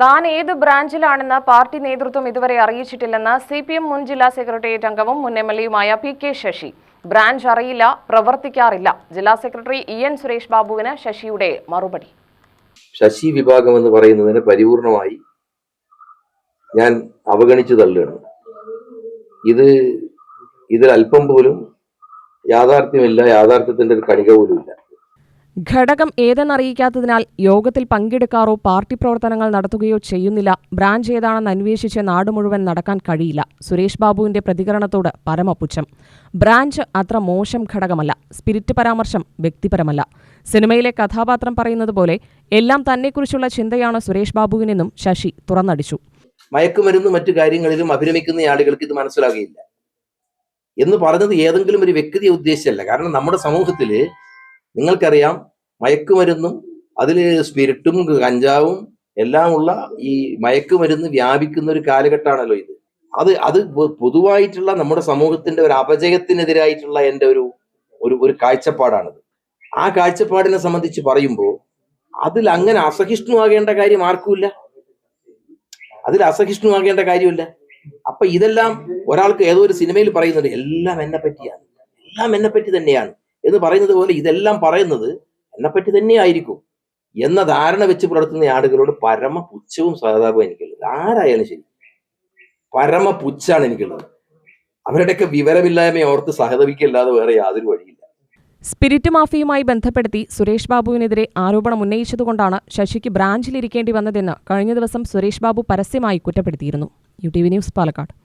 താൻ ഏത് ബ്രാഞ്ചിലാണെന്ന് പാർട്ടി നേതൃത്വം ഇതുവരെ അറിയിച്ചിട്ടില്ലെന്ന് സി പി എം മുൻ ജില്ലാ സെക്രട്ടേറിയറ്റ് അംഗവും മുൻ എം എൽ എയുമായ പി കെ ശശി. ബ്രാഞ്ച് അറിയില്ല പ്രവർത്തിക്കാറില്ല. ജില്ലാ സെക്രട്ടറി ഇ എൻ സുരേഷ് ബാബുവിന് ശശിയുടെ മറുപടി. ശശി വിഭാഗം എന്ന് പറയുന്നതിന് പരിപൂർണമായി ഞാൻ അവഗണിച്ചു തള്ളുകയാണ്. ഇത് ഇതിൽ അല്പം പോലും യാഥാർത്ഥ്യമില്ല യാഥാർത്ഥ്യത്തിന്റെ ഒരു കണിക പോലും ഇല്ല ഘടകം ഏതെന്നറിയിക്കാത്തതിനാൽ യോഗത്തിൽ പങ്കെടുക്കാറോ പാർട്ടി പ്രവർത്തനങ്ങൾ നടത്തുകയോ ചെയ്യുന്നില്ല. ബ്രാഞ്ച് ഏതാണെന്ന് അന്വേഷിച്ച് നാട് മുഴുവൻ നടക്കാൻ കഴിയില്ല. സുരേഷ് ബാബുവിന്റെ പ്രതികരണത്തോട് പരമപുച്ഛം. ബ്രാഞ്ച് അത്ര മോശം ഘടകമല്ല. സ്പിരിറ്റ് പരാമർശം വ്യക്തിപരമല്ല. സിനിമയിലെ കഥാപാത്രം പറയുന്നത് പോലെ എല്ലാം തന്നെക്കുറിച്ചുള്ള ചിന്തയാണ് സുരേഷ് ബാബുവിനെന്നും ശശി തുറന്നടിച്ചു. മയക്കുമരുന്ന് മറ്റു കാര്യങ്ങളിലും അഭിരമിക്കുന്ന ആളുകൾക്ക് ഇത് മനസ്സിലാകുകയില്ല. എന്ന് പറഞ്ഞത് ഏതെങ്കിലും ഒരു വ്യക്തിയെ ഉദ്ദേശിച്ചല്ല. കാരണം നമ്മുടെ സമൂഹത്തിൽ നിങ്ങൾക്കറിയാം മയക്കുമരുന്നും അതിൽ സ്പിരിറ്റും കഞ്ചാവും എല്ലാമുള്ള ഈ മയക്കുമരുന്ന് വ്യാപിക്കുന്ന ഒരു കാലഘട്ടമാണല്ലോ ഇത്. അത് അത് പൊതുവായിട്ടുള്ള നമ്മുടെ സമൂഹത്തിന്റെ ഒരു അപജയത്തിനെതിരായിട്ടുള്ള എന്റെ ഒരു ഒരു ഒരു കാഴ്ചപ്പാടാണത്. ആ കാഴ്ചപ്പാടിനെ സംബന്ധിച്ച് പറയുമ്പോൾ അതിൽ അങ്ങനെ അസഹിഷ്ണുവാകേണ്ട കാര്യം ആർക്കുമില്ല? അതിൽ അസഹിഷ്ണുവാകേണ്ട കാര്യമില്ല. അപ്പൊ ഇതെല്ലാം ഒരാൾക്ക് ഏതോ ഒരു സിനിമയിൽ പറയുന്നുണ്ട് എല്ലാം എന്നെ പറ്റിയാണ് എല്ലാം എന്നെ പറ്റി തന്നെയാണ്. എന്ന് പറയുന്നത് പോലെ ഇതെല്ലാം പറയുന്നത് എന്നെ പറ്റി തന്നെയായിരിക്കും എന്ന ധാരണ വെച്ച് പുലർത്തുന്ന ആളുകളോട് പരമ പുച്ഛവും സഹതാപവും എനിക്കുള്ളത്. ആരായാലും ശരി. പരമ പുച്ഛാണ് എനിക്കുള്ളത്. അവരുടെയൊക്കെ വിവരമില്ലായ്മ ഓർത്ത് സഹതപിക്കല്ലാതെ വേറെ യാതൊരു വഴിയില്ല. സ്പിരിറ്റ് മാഫിയുമായി ബന്ധപ്പെടുത്തി സുരേഷ് ബാബുവിനെതിരെ ആരോപണം ഉന്നയിച്ചതുകൊണ്ടാണ് ശശിക്ക് ബ്രാഞ്ചിലിരിക്കേണ്ടി വന്നതെന്ന് കഴിഞ്ഞ ദിവസം സുരേഷ് ബാബു പരസ്യമായി കുറ്റപ്പെടുത്തിയിരുന്നു. U T V news Palakkad.